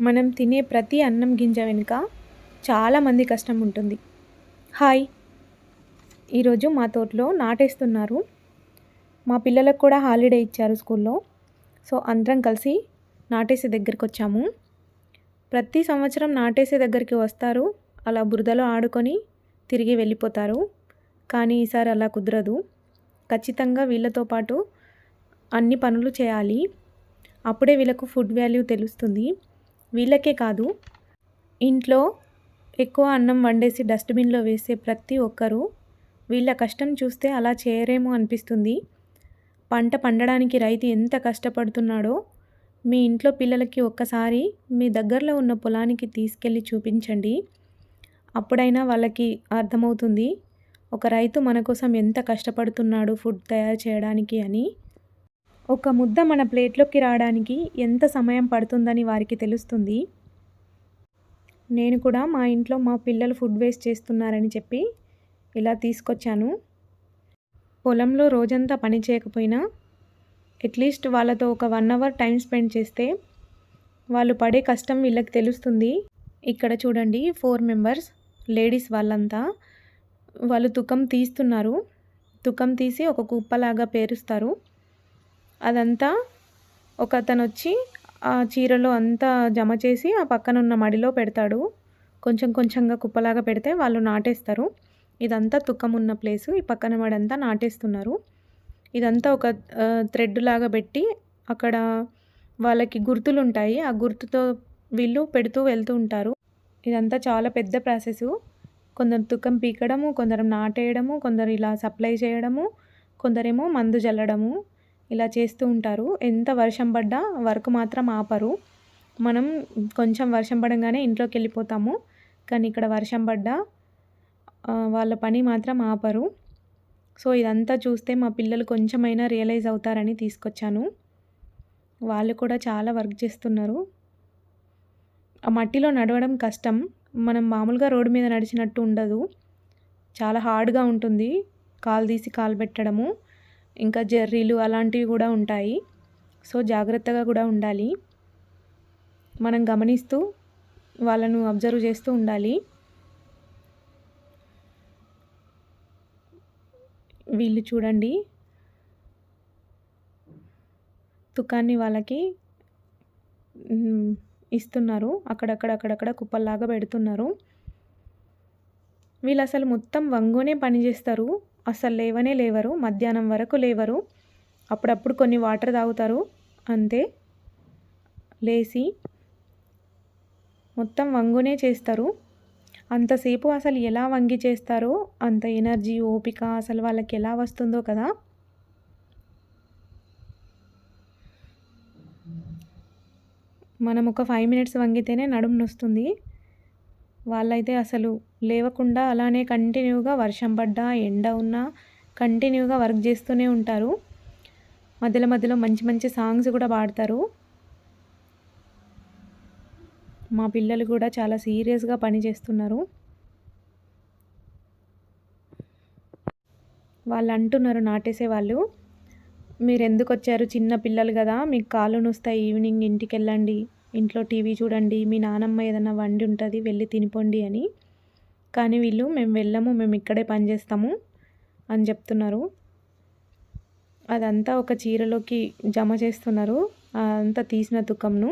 మనం తినే ప్రతి అన్నం గింజ వెనుక చాలామంది కష్టం ఉంటుంది. హాయ్! ఈరోజు మా తోటలో నాటేస్తున్నారు. మా పిల్లలకు కూడా హాలిడే ఇచ్చారు స్కూల్లో. సో అందరం కలిసి నాటేసే దగ్గరికి వచ్చాము. ప్రతి సంవత్సరం నాటేసే దగ్గరికి వస్తారు. అలా బురదలో ఆడుకొని తిరిగి వెళ్ళిపోతారు. కానీ ఈసారి అలా కుదరదు. ఖచ్చితంగా వీళ్ళతో పాటు అన్ని పనులు చేయాలి. అప్పుడే వీళ్ళకు ఫుడ్ వాల్యూ తెలుస్తుంది. వీళ్ళకే కాదు. ఇంట్లో ఎక్కువ అన్నం వండేసి డస్ట్బిన్లో వేసే ప్రతి ఒక్కరూ వీళ్ళ కష్టం చూస్తే అలా చేయరేమో అనిపిస్తుంది. పంట పండడానికి రైతు ఎంత కష్టపడుతున్నాడో మీ ఇంట్లో పిల్లలకి ఒక్కసారి మీ దగ్గరలో ఉన్న పొలానికి తీసుకెళ్ళి చూపించండి. అప్పుడైనా వాళ్ళకి అర్థమవుతుంది ఒక రైతు మన కోసం ఎంత కష్టపడుతున్నాడు ఫుడ్ తయారు చేయడానికి అని. ఒక ముద్ద మన ప్లేట్లోకి రావడానికి ఎంత సమయం పడుతుందని వారికి తెలుస్తుంది. నేను కూడా మా ఇంట్లో మా పిల్లలు ఫుడ్ వేస్ట్ చేస్తున్నారని చెప్పి ఇలా తీసుకొచ్చాను. పొలంలో రోజంతా పని చేయకపోయినా అట్లీస్ట్ వాళ్ళతో ఒక వన్ అవర్ టైం స్పెండ్ చేస్తే వాళ్ళు పడే కష్టం వీళ్ళకి తెలుస్తుంది. ఇక్కడ చూడండి ఫోర్ మెంబర్స్ లేడీస్ వాళ్ళంతా వాళ్ళు తుకం తీస్తున్నారు. తుకం తీసి ఒక కుప్పలాగా పేరుస్తారు. అదంతా ఒక అతను వచ్చి ఆ చీరలో అంతా జమ చేసి ఆ పక్కన ఉన్న మడిలో పెడతాడు. కొంచెం కొంచెంగా కుప్పలాగా పెడితే వాళ్ళు నాటేస్తారు. ఇదంతా తుక్కం ఉన్న ప్లేసు. ఈ పక్కన మడంతా నాటేస్తున్నారు. ఇదంతా ఒక థ్రెడ్ లాగా పెట్టి అక్కడ వాళ్ళకి గుర్తులు ఉంటాయి ఆ గుర్తుతో వీళ్ళు పెడుతూ వెళ్తూ ఉంటారు. ఇదంతా చాలా పెద్ద ప్రాసెస్. కొందరు తుక్కం పీకడము కొందరు నాటేయడము కొందరు ఇలా సప్లై చేయడము కొందరేమో మందు జల్లడము ఇలా చేస్తూ ఉంటారు. ఎంత వర్షం పడ్డా వర్క్ మాత్రం ఆపరు. మనం కొంచెం వర్షం పడంగానే ఇంట్లోకి వెళ్ళిపోతాము. కానీ ఇక్కడ వర్షం పడ్డా వాళ్ళ పని మాత్రం ఆపరు. సో ఇదంతా చూస్తే మా పిల్లలు కొంచెమైనా రియలైజ్ అవుతారని తీసుకొచ్చాను. వాళ్ళు కూడా చాలా వర్క్ చేస్తున్నారు. ఆ మట్టిలో నడవడం కష్టం. మనం మామూలుగా రోడ్డు మీద నడిచినట్టు ఉండదు. చాలా హార్డ్గా ఉంటుంది. కాలు తీసి కాలు పెట్టడము. ఇంకా జర్రీలు అలాంటివి కూడా ఉంటాయి. సో జాగ్రత్తగా కూడా ఉండాలి. మనం గమనిస్తూ వాళ్ళను అబ్జర్వ్ చేస్తూ ఉండాలి. వీళ్ళు చూడండి. తుకాన్ని వాళ్ళకి ఇస్తున్నారు. అక్కడక్కడ అక్కడక్కడ కుప్పల్లాగా పెడుతున్నారు. వీళ్ళు అసలు మొత్తం వంగునే పని చేస్తారు. అసలు లేవనే లేవరు మధ్యాహ్నం వరకు లేవరు. అప్పుడప్పుడు కొన్ని వాటర్ తాగుతారు. అంతే. లేచి మొత్తం వంగునే చేస్తారు. అంతసేపు అసలు ఎలా వంగి చేస్తారో అంత ఎనర్జీ ఓపిక అసలు వాళ్ళకి ఎలా వస్తుందో కదా. మనం ఒక ఫైవ్ మినిట్స్ వంగితేనే నడుము నొస్తుంది. వాళ్ళైతే అసలు లేవకుండా అలానే కంటిన్యూగా వర్షం పడ్డా ఎండ ఉన్నా కంటిన్యూగా వర్క్ చేస్తూనే ఉంటారు. మధ్యలో మధ్యలో మంచి మంచి సాంగ్స్ కూడా పాడతారు. మా పిల్లలు కూడా చాలా సీరియస్గా పని చేస్తున్నారు. వాళ్ళు అంటున్నారు నాటేసే వాళ్ళు మీరు ఎందుకు వచ్చారు చిన్న పిల్లలు కదా మీకు కాళ్ళు నొస్తాయి ఈవినింగ్ ఇంటికి వెళ్ళండి ఇంట్లో టీవీ చూడండి మీ నానమ్మ ఏదైనా వండి ఉంటుంది వెళ్ళి తినిపోండి అని. కానీ వీళ్ళు మేము వెళ్ళము మేము ఇక్కడే పని చేస్తాము అని చెప్తున్నారు. అదంతా ఒక చీరలోకి జమ చేస్తున్నారు. అదంతా తీసిన తుకంను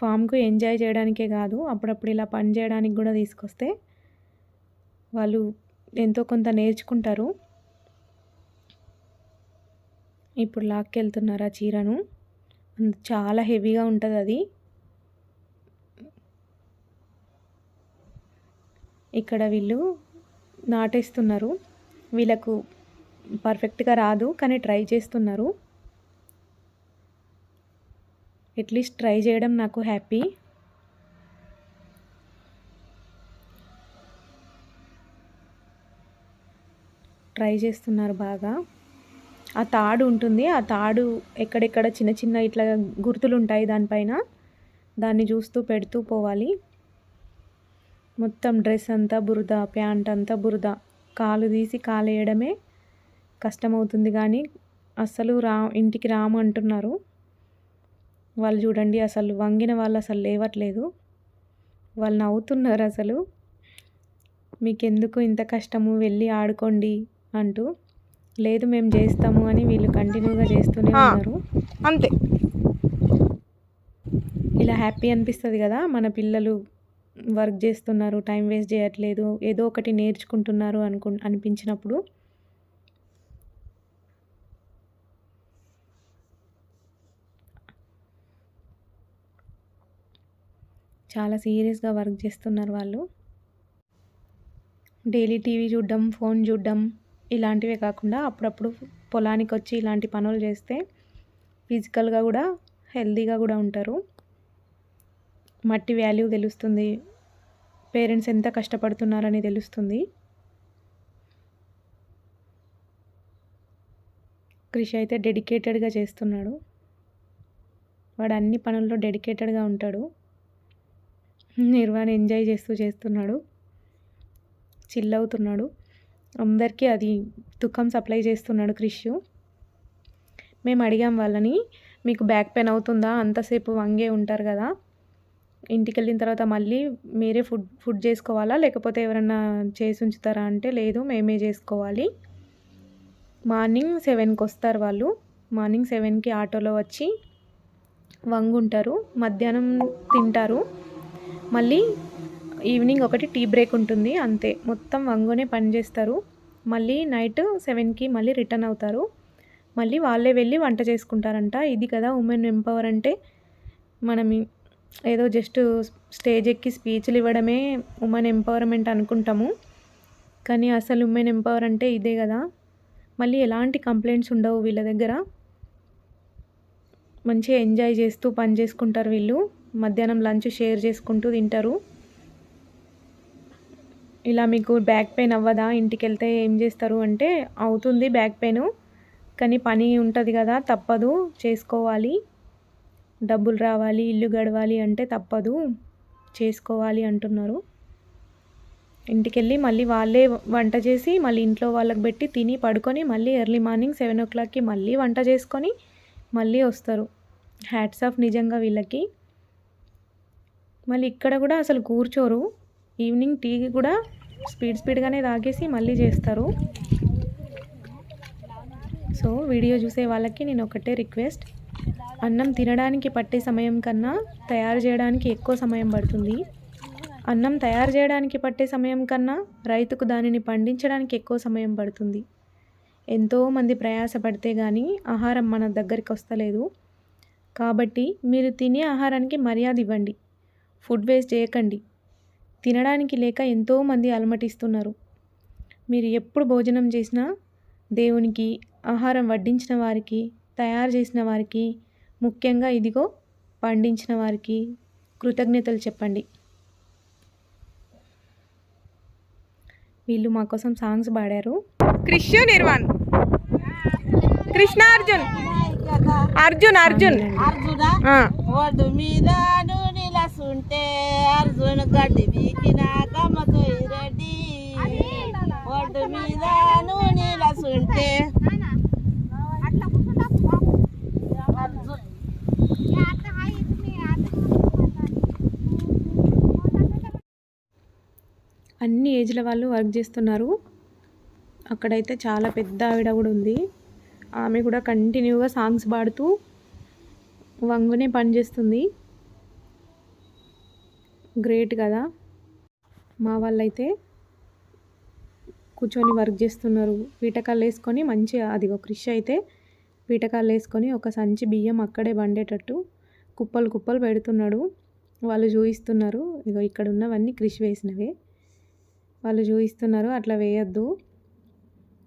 ఫామ్కు ఎంజాయ్ చేయడానికే కాదు అప్పుడప్పుడు ఇలా పని చేయడానికి కూడా తీసుకొస్తే వాళ్ళు ఎంతో కొంత నేర్చుకుంటారు. ఇప్పుడు లాక్కెళ్తున్నారు ఆ చీరను. చాలా హెవీగా ఉంటుంది అది. ఇక్కడ వీళ్ళు నాటేస్తున్నారు. వీళ్ళకు పర్ఫెక్ట్గా రాదు కానీ ట్రై చేస్తున్నారు. అట్లీస్ట్ ట్రై చేయడం నాకు హ్యాపీ. ట్రై చేస్తున్నారు బాగా. ఆ తాడు ఉంటుంది. ఆ తాడు ఎక్కడెక్కడ చిన్న చిన్న ఇట్లా గుర్తులు ఉంటాయి దానిపైన దాన్ని చూస్తూ పెడుతూ పోవాలి. మొత్తం డ్రెస్ అంతా బురద ప్యాంట్ అంతా బురద. కాలు తీసి కాలేయడమే కష్టమవుతుంది కానీ అస్సలు రా ఇంటికి రాము అంటున్నారు. వాళ్ళు చూడండి అసలు వంగిన వాళ్ళు అసలు లేవట్లేదు. వాళ్ళు నవ్వుతున్నారు అసలు. మీకెందుకు ఇంత కష్టము? వెళ్ళి ఆడుకోండి అంటూ లేదు మేము చేస్తాము అని వీళ్ళు కంటిన్యూగా చేస్తూనే. ఉన్నారు. అంతే. ఇలా హ్యాపీ అనిపిస్తుంది కదా మన పిల్లలు వర్క్ చేస్తున్నారు టైం వేస్ట్ చేయట్లేదు ఏదో ఒకటి నేర్చుకుంటున్నారు అనుకు అనిపించినప్పుడు. చాలా సీరియస్గా వర్క్ చేస్తున్నారు వాళ్ళు. డైలీ టీవీ చూడడం ఫోన్ చూడడం ఇలాంటివే కాకుండా అప్పుడప్పుడు పొలానికి వచ్చి ఇలాంటి పనులు చేస్తే ఫిజికల్గా కూడా హెల్తీగా కూడా ఉంటారు. మట్టి వాల్యూ తెలుస్తుంది. పేరెంట్స్ ఎంత కష్టపడుతున్నారని తెలుస్తుంది. కృషి అయితే డెడికేటెడ్గా చేస్తున్నాడు. వాడు అన్ని పనుల్లో డెడికేటెడ్గా ఉంటాడు. నిర్వాణ ఎంజాయ్ చేస్తూ చేస్తున్నాడు. చిల్ అవుతున్నాడు. అందరికీ అది దుఃఖం సప్లై చేస్తున్నాడు క్రిష్. మేము అడిగాం వాళ్ళని మీకు బ్యాక్ పెయిన్ అవుతుందా? అంతసేపు వంగే ఉంటారు కదా. ఇంటికి వెళ్ళిన తర్వాత మళ్ళీ మీరే ఫుడ్ ఫుడ్ చేసుకోవాలా? లేకపోతే ఎవరన్నా చేసి ఉంచుతారా? అంటే లేదు మేమే చేసుకోవాలి. మార్నింగ్ సెవెన్కి వస్తారు వాళ్ళు. మార్నింగ్ సెవెన్కి ఆటోలో వచ్చి వంగుంటారు. మధ్యాహ్నం తింటారు. మళ్ళీ ఈవినింగ్ ఒకటి టీ బ్రేక్ ఉంటుంది అంతే. మొత్తం వంగునే పని చేస్తారు. మళ్ళీ నైట్ సెవెన్కి మళ్ళీ రిటర్న్ అవుతారు. మళ్ళీ వాళ్ళే వెళ్ళి వంట చేసుకుంటారంట. ఇది కదా ఉమెన్ ఎంపవర్ అంటే మనం ఏదో జస్ట్ స్టేజ్ ఎక్కి స్పీచ్లు ఇవ్వడమే ఉమెన్ ఎంపవర్మెంట్ అనుకుంటాము. కానీ అసలు ఉమెన్ ఎంపవర్ అంటే ఇదే కదా. మళ్ళీ ఎలాంటి కంప్లైంట్స్ ఉండవు వీళ్ళ దగ్గర. మంచిగా ఎంజాయ్ చేస్తూ పని చేసుకుంటారు వీళ్ళు. మధ్యాహ్నం లంచ్ షేర్ చేసుకుంటూ తింటారు. ఇలా మీకు బ్యాక్ పెయిన్ అవ్వదా? ఇంటికి వెళ్తే ఏం చేస్తారు అంటే అవుతుంది బ్యాక్ పెయిన్ కానీ పని ఉంటుంది కదా తప్పదు చేసుకోవాలి. డబ్బులు రావాలి ఇల్లు గడవాలి అంటే తప్పదు చేసుకోవాలి అంటున్నారు. ఇంటికి వెళ్ళి మళ్ళీ వాళ్ళే వంట చేసి మళ్ళీ ఇంట్లో వాళ్ళకి పెట్టి తిని పడుకొని మళ్ళీ ఎర్లీ మార్నింగ్ సెవెన్ ఓ క్లాక్కి మళ్ళీ వంట చేసుకొని మళ్ళీ వస్తారు. హ్యాట్స్ ఆఫ్ నిజంగా వీళ్ళకి. మళ్ళీ ఇక్కడ కూడా అసలు కూర్చోరు. ఈవినింగ్ టీ కూడా స్పీడ్ స్పీడ్గానే తాగేసి మళ్ళీ చేస్తారు. సో వీడియో చూసే వాళ్ళకి నేను ఒకటే రిక్వెస్ట్. అన్నం తినడానికి పట్టే సమయం కన్నా తయారు చేయడానికి ఎక్కువ సమయం పడుతుంది. అన్నం తయారు చేయడానికి పట్టే సమయం కన్నా రైతుకు దానిని పండించడానికి ఎక్కువ సమయం పడుతుంది. ఎంతోమంది ప్రయాసపడితే కానీ ఆహారం మన దగ్గరికి వస్తలేదు. కాబట్టి మీరు తినే ఆహారానికి మర్యాద ఇవ్వండి. ఫుడ్ వేస్ట్ చేయకండి. తినడానికి లేక ఎంతోమంది అలమటిస్తున్నారు. మీరు ఎప్పుడు భోజనం చేసినా దేవునికి ఆహారం వడ్డించిన వారికి తయారు చేసిన వారికి ముఖ్యంగా ఇదిగో పండించిన వారికి కృతజ్ఞతలు చెప్పండి. వీళ్ళు మా కోసం సాంగ్స్ పాడారు. క్రిష్ నిర్వాణ్. కృష్ణ అర్జున్ అర్జున్. అర్జున్? మీద నిలసుంటే అర్జున్ గడ్డి ఒడ్డు మీద అన్ని ఏజ్ల వాళ్ళు వర్క్ చేస్తున్నారు. అక్కడైతే చాలా పెద్ద ఆవిడ కూడా ఉంది. ఆమె కూడా కంటిన్యూగా సాంగ్స్ పాడుతూ వంగునే పని చేస్తుంది. గ్రేట్ కదా. మా వాళ్ళైతే కూర్చొని వర్క్ చేస్తున్నారు. పీటకాలు వేసుకొని మంచిగా అది ఒక కృషి అయితే పీటకాలు వేసుకొని ఒక సంచి బియ్యం అక్కడే వండేటట్టు కుప్పలు కుప్పలు పెడుతున్నాడు. వాళ్ళు చూయిస్తున్నారు. ఇగో ఇక్కడ ఉన్నవన్నీ కృషి వేసినవే. వాళ్ళు చూపిస్తున్నారు అట్లా వేయొద్దు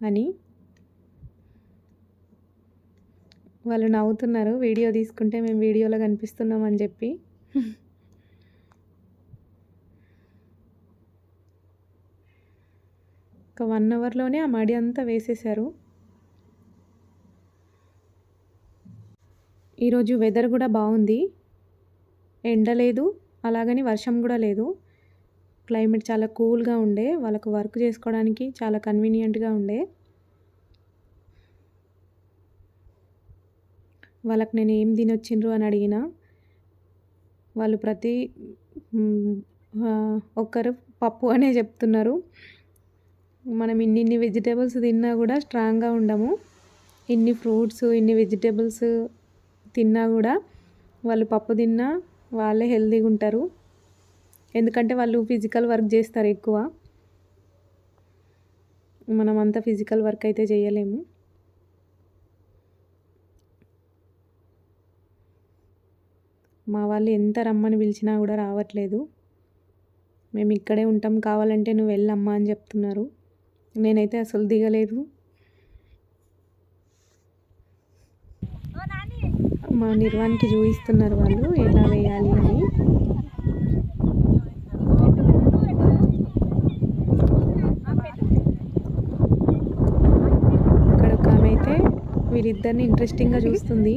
అని వాళ్ళు నవ్వుతున్నారు. వీడియో తీసుకుంటే మేము వీడియోలో కనిపిస్తున్నాం అని చెప్పి. ఒక వన్ అవర్లోనే ఆ మడి అంతా వేసేసారు ఈరోజు వెదర్ కూడా బాగుంది. ఎండ లేదు అలాగని వర్షం కూడా లేదు. క్లైమేట్ చాలా కూల్గా ఉండే వాళ్ళకు వర్క్ చేసుకోవడానికి చాలా కన్వీనియంట్గా ఉండే. వాళ్ళకి నేను ఏం తినొచ్చిండ్రు అని అడిగిన. వాళ్ళు ప్రతి ఒక్కరు పప్పు అనే చెప్తున్నారు. మనం ఇన్ని ఇన్ని వెజిటేబుల్స్ తిన్నా కూడా స్ట్రాంగ్గా ఉండము. ఇన్ని ఫ్రూట్స్ ఇన్ని వెజిటేబుల్స్ తిన్నా కూడా వాళ్ళు పప్పు తిన్నా వాళ్ళే హెల్తీగా ఉంటారు. ఎందుకంటే వాళ్ళు ఫిజికల్ వర్క్ చేస్తారు ఎక్కువ. మనం అంత ఫిజికల్ వర్క్ అయితే చేయలేము. మా వాళ్ళు ఎంత రమ్మని పిలిచినా కూడా రావట్లేదు. మేము ఇక్కడే ఉంటాం కావాలంటే నువ్వు వెళ్ళమ్మా అని చెప్తున్నారు. నేనైతే అసలు దిగలేదు. మా నిర్వాణికి చూపిస్తున్నారు వాళ్ళు ఎలా వేయాలి అని. ఇక్కడ ఒక ఆమె అయితే వీరిద్దరిని ఇంట్రెస్టింగ్గా చూస్తుంది.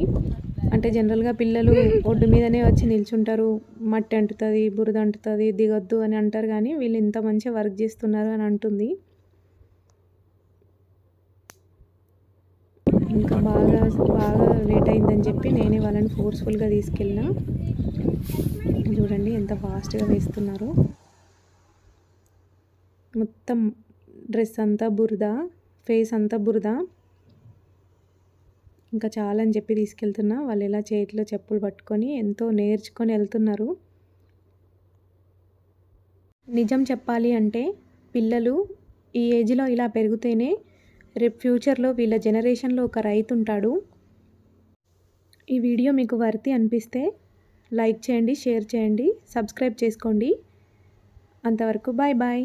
అంటే జనరల్గా పిల్లలు ఒడ్డు మీదనే వచ్చి నిల్చుంటారు. మట్టి అంటుతుంది బురద అంటుతుంది దిగొద్దు అని అంటారు కానీ వీళ్ళు ఇంత మంచిగా వర్క్ చేస్తున్నారు అని అంటుంది. ఇంకా బాగా బాగా లేట్ అయిందని చెప్పి నేనే వాళ్ళని ఫోర్స్ఫుల్గా తీసుకెళ్ళిన. చూడండి ఎంత ఫాస్ట్గా వేస్తున్నారు. మొత్తం డ్రెస్ అంతా బురద ఫేస్ అంతా బురద. ఇంకా చాలా అని చెప్పి తీసుకెళ్తున్నా. వాళ్ళు ఎలా చేతిలో చెప్పులు పట్టుకొని ఎంతో నేర్చుకొని వెళ్తున్నారు. నిజం చెప్పాలి అంటే పిల్లలు ఈ ఏజ్లో ఇలా పెరిగితేనే రేపు ఫ్యూచర్లో వీళ్ళ జనరేషన్లో ఒక రైతు ఉంటాడు. ఈ వీడియో మీకు వర్తి అనిపిస్తే లైక్ చేయండి షేర్ చేయండి సబ్స్క్రైబ్ చేసుకోండి. అంతవరకు బాయ్ బాయ్.